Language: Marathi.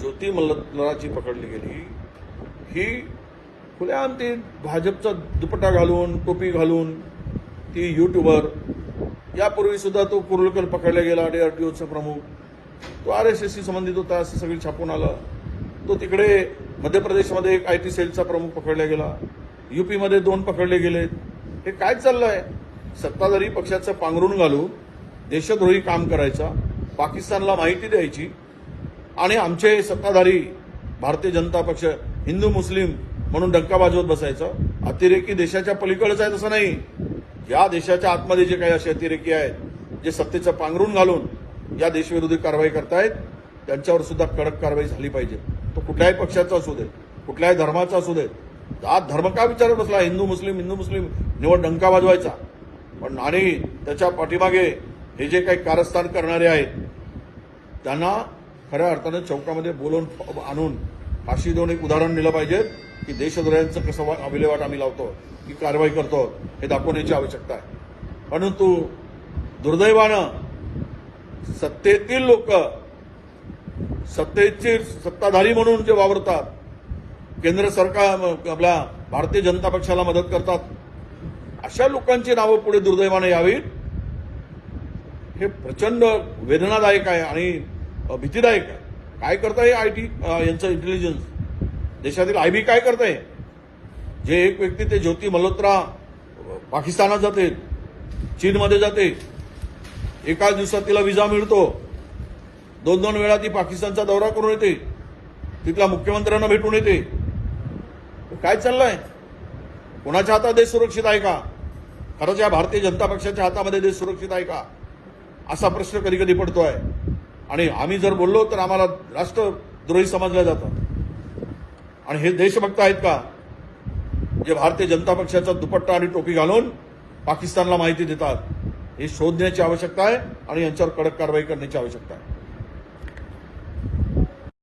ज्योती मल्लनाची पकडली गेली ही खुल्याम ती भाजपचा दुपट्टा घालून टोपी घालून ती युट्यूबर यापूर्वी सुद्धा तो कुर्लकर पकडला गेला डीआरटीओचा प्रमुख. तो आर एस एसशी संबंधित होता असं सगळी छापून आलं. तो तिकडे मध्य प्रदेशमध्ये एक आय टी सेलचा प्रमुख पकडला गेला. युपीमध्ये दोन पकडले गेले हे काय चाललं आहे सत्ताधारी पक्षाचं पांघरून घालून देशद्रोही काम करायचा पाकिस्तानला माहिती द्यायची आणि आमचे सत्ताधारी भारतीय जनता पक्ष हिंदू मुस्लिम म्हणून डंका वाजवत बसायचं. अतिरेकी देशाच्या पलीकडेच आहे तसं नाही. या देशाच्या आतमध्ये जे काही असे अतिरेकी आहेत जे सत्तेचं पांघरून घालून या देशविरोधी कारवाई करतायत त्यांच्यावर सुद्धा कडक कारवाई झाली पाहिजे. तो कुठल्याही पक्षाचा असू दे कुठल्याही धर्माचा असू दे. आज धर्म का विचारत बसला? हिंदू मुस्लिम हिंदू मुस्लिम निवड डंका वाजवायचा पण आणि त्याच्या पाठीमागे हे जे काही कारस्थान करणारे आहेत त्यांना खऱ्या अर्थानं चौकामध्ये बोलवून आणून फाशी देऊन एक उदाहरण दिलं पाहिजे की देशद्रोह्यांचं कसं वा- विल्हेवाट आम्ही लावतो की कारवाई करतो हे दाखवण्याची आवश्यकता आहे. परंतु दुर्दैवानं सत्तेतील लोक सत्तेचे सत्ताधारी म्हणून जे वावरतात केंद्र सरकार आपल्या भारतीय जनता पक्षाला मदत करतात अशा लोकांची नावं पुढे दुर्दैवानं यावीत. हे प्रचंड वेदनादायक आहे आणि भीतीदायक आहे. काय करताय आय टी यांचं इंटेलिजन्स देशातील आय बी काय करताय? जे एक व्यक्ती ते ज्योती मल्होत्रा पाकिस्तानात जाते चीनमध्ये जाते एकाच दिवसात तिला विजा मिळतो. दोन दोन वेळा ती पाकिस्तानचा दौरा करून येते. तिथल्या मुख्यमंत्र्यांना भेटून येते. काय चाललंय? कोणाच्या हातात देश सुरक्षित आहे का? खरंच या भारतीय जनता पक्षाच्या हातामध्ये देश सुरक्षित आहे का? असा प्रश्न कधी कधी पडतोय. आणि आम्ही जर बोललो तर आम्हाला राष्ट्रद्रोही समजलं जातं. आणि हे देशभक्त आहेत का? जे भारतीय जनता पक्षाचा दुपट्टा आणि टोपी घालून पाकिस्तानला माहिती देतात. हे शोधण्याची आवश्यकता आहे आणि यांच्यावर कडक कारवाई करण्याची आवश्यकता आहे.